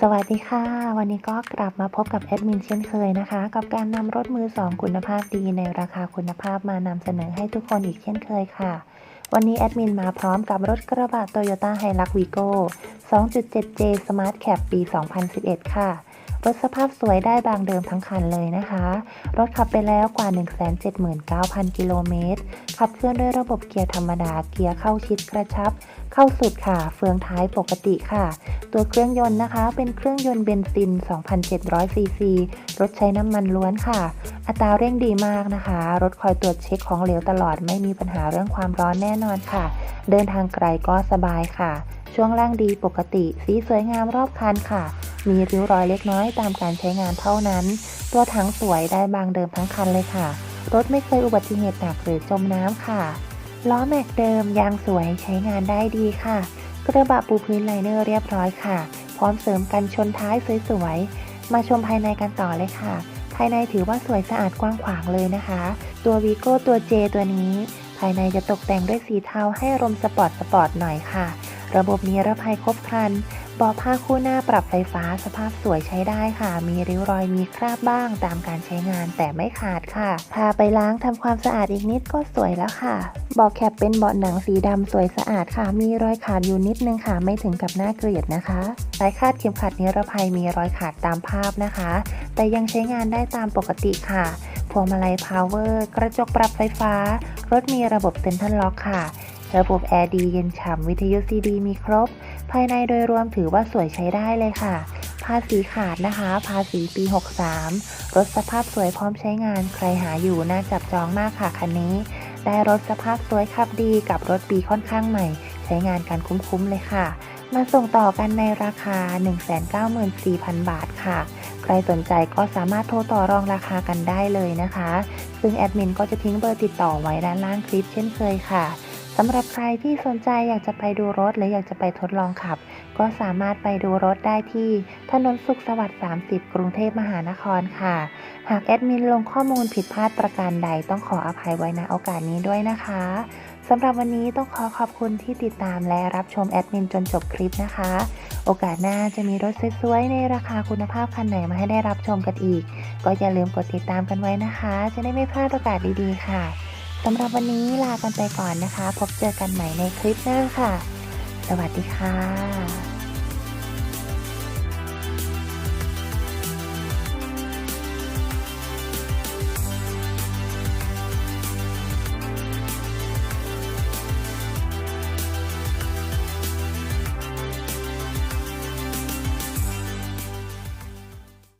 สวัสดีค่ะ วันนี้ก็กลับมาพบกับแอดมินเช่นเคยนะคะ กับการนำรถมือ 2 คุณภาพดีในราคาคุณภาพมานำเสนอให้ทุกคนอีกเช่นเคยค่ะ วันนี้แอดมินมาพร้อมกับรถกระบะ Toyota Hilux Vigo 2.7J Smart Cab ปี 2011 ค่ะ รถสภาพสวยได้บางเดิมทั้งคันเลยนะคะ รถขับไปแล้วกว่า 179,000 กิโลเมตร ขับเคลื่อนด้วยระบบเกียร์ธรรมดา เกียร์เข้าชิดกระชับ เข้าสุดค่ะ เฟืองท้ายปกติค่ะ ตัวเครื่องยนต์นะคะ เป็นเครื่องยนต์เบนซิน 2,700 ซีซี รถใช้น้ำมันล้วนค่ะ อัตราเร่งดีมากนะคะ รถคอยตรวจเช็คของเหลวตลอด ไม่มีปัญหาเรื่องความร้อนแน่นอนค่ะ เดินทางไกลก็สบายค่ะ ช่วงล่างดีปกติ สีสวยงามรอบคันค่ะ มีริ้วรอยเล็กน้อยตามการใช้งานเท่านั้น ตัวถังสวยได้บางเดิมทั้งคันเลยค่ะ รถไม่เคยอุบัติเหตุหนักหรือจมน้ำค่ะ ล้อแม็กเดิมยางสวยใช้งานได้ดีค่ะ กระบะปูพื้นไลเนอร์เรียบร้อยค่ะ พร้อมเสริมกันชนท้ายสวยๆ มาชมภายในกันต่อเลยค่ะ ภายในถือว่าสวยสะอาดกว้างขวางเลยนะคะ ตัววีโก้ตัว J ตัวนี้ ภายในจะตกแต่งด้วยสีเทาให้อารมณ์สปอร์ตสปอร์ตหน่อยค่ะ ระบบนิรภัยครบครัน บาะผ้าคู่หน้าปรับไฟฟ้าสภาพสวยใช้ได้ค่ะ มีริ้วรอยมีคราบบ้างตามการใช้งานแต่ไม่ขาดค่ะ พาไปล้างทำความสะอาดอีกนิดก็สวยแล้วค่ะเบาะแคปเป็นเบาะหนังสีดำสวยสะอาดค่ะ มีรอยขาดอยู่นิดนึงค่ะ ไม่ถึงกับน่าเกลียดนะคะสายคาดเข็มขัดนิรภัยมีรอยขาดตามภาพนะคะ แต่ยังใช้งานได้ตามปกติค่ะพวงมาลัยพาวเวอร์กระจกปรับไฟฟ้า รถมีระบบเซ็นทรัลล็อกค่ะ ระบบแอร์ดีเย็นฉ่ำวิทยุซีดีมีครบ ภายในโดยรวมถือว่าสวยใช้ได้เลยค่ะ ภาษีขาดนะคะ ภาษีปี 63 รถสภาพสวยพร้อมใช้งาน ใครหาอยู่น่าจับจองมากค่ะคันนี้ ได้รถสภาพสวยขับดีกับรถปีค่อนข้างใหม่ ใช้งานกันคุ้มๆเลยค่ะ มาส่งต่อกันในราคา 194,000 บาทค่ะ ใครสนใจก็สามารถโทรต่อรองราคากันได้เลยนะคะ ซึ่งแอดมินก็จะทิ้งเบอร์ติดต่อไว้ด้านล่างคลิปเช่นเคยค่ะ สำหรับใครที่สนใจอยากจะไปดูรถหรืออยากจะไปทดลองขับ ก็สามารถไปดูรถได้ที่ถนนสุขสวัสดิ์ 30 กรุงเทพมหานครค่ะ หากแอดมินลงข้อมูลผิดพลาดประการใดต้องขออภัยไว้ณโอกาสนี้ด้วยนะคะสำหรับวันนี้ต้องขอขอบคุณที่ติดตามและรับชมแอดมินจนจบคลิปนะคะ โอกาสหน้าจะมีรถสวยๆในราคาคุณภาพคันไหนมาให้ได้รับชมกันอีก ก็อย่าลืมกดติดตามกันไว้นะคะ จะได้ไม่พลาดโอกาสดีๆค่ะ สำหรับวันนี้ลากันไปก่อนนะคะ พบเจอกันใหม่ในคลิปหน้าค่ะ สวัสดีค่ะ